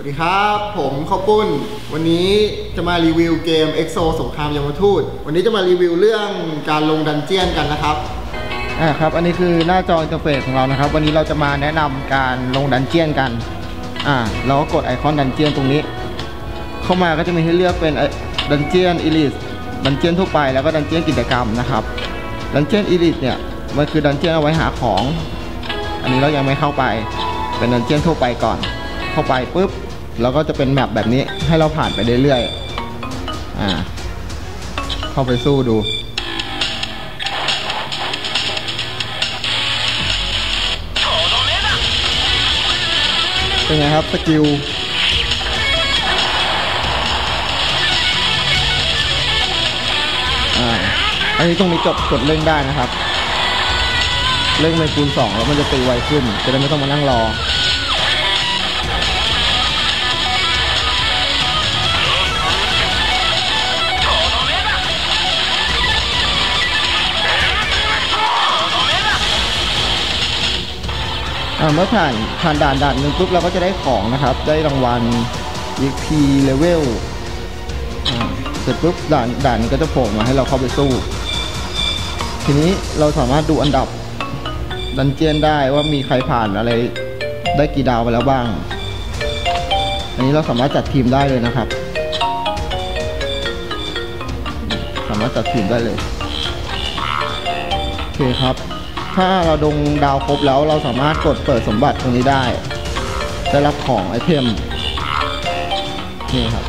วัสดีครับ ผมข้าวปุ้น วันนี้จะมารีวิวเกม EXO สงครามยมทูต วันนี้จะมารีวิวเรื่องการลงดันเจียนกันนะครับอ่าครับ อันนี้คือหน้าจออินเทอร์เฟซของเรานะครับ วันนี้เราจะมาแนะนำการลงดันเจียนกันอ่าเราก็กดไอคอนดันเจียนตรงนี้ เข้ามาก็จะมีให้เลือกเป็นดันเจียนอีลิสดันเจียนทั่วไปแล้วก็ดันเจียนกิจกรรมนะครับดันเจียนอีลิสเนี่ยมันคือดันเจียนเอาไว้หาของ อันนี้เรายังไม่เข้าไปเป็นดันเจียนทั่วไปก่อน เข้าไปปุ๊บ เราก็จะเป็นแมปแบบนี้ให้เราผ่านไปเรื่อยๆ อ่า เข้าไปสู้ดู เป็นไงครับ สกิล อ่า อันนี้ตรงนี้จบกดเร่งได้นะครับเร่งเป็นคูณสองแล้วมันจะตีไวขึ้น จะได้ไม่ต้องมานั่งรอ เมื่อผ่านผ่านด่านด่านหนึ่งปุ๊บเราก็จะได้ของนะครับ ได้รางวัล EP level เสร็จปุ๊บด่านด่านนี้ก็จะโผล่มาให้เราเข้าไปสู้ ทีนี้เราสามารถดูอันดับดันเจียนได้ว่ามีใครผ่านอะไรได้กี่ดาวไปแล้วบ้าง อันนี้เราสามารถจัดทีมได้เลยนะครับ สามารถจัดทีมได้เลย โอเคครับ ถ้าเราดงดาวครบแล้วเราสามารถกดเปิดสมบัติตรงนี้ได้ได้รับของไอเทมนี่ครับ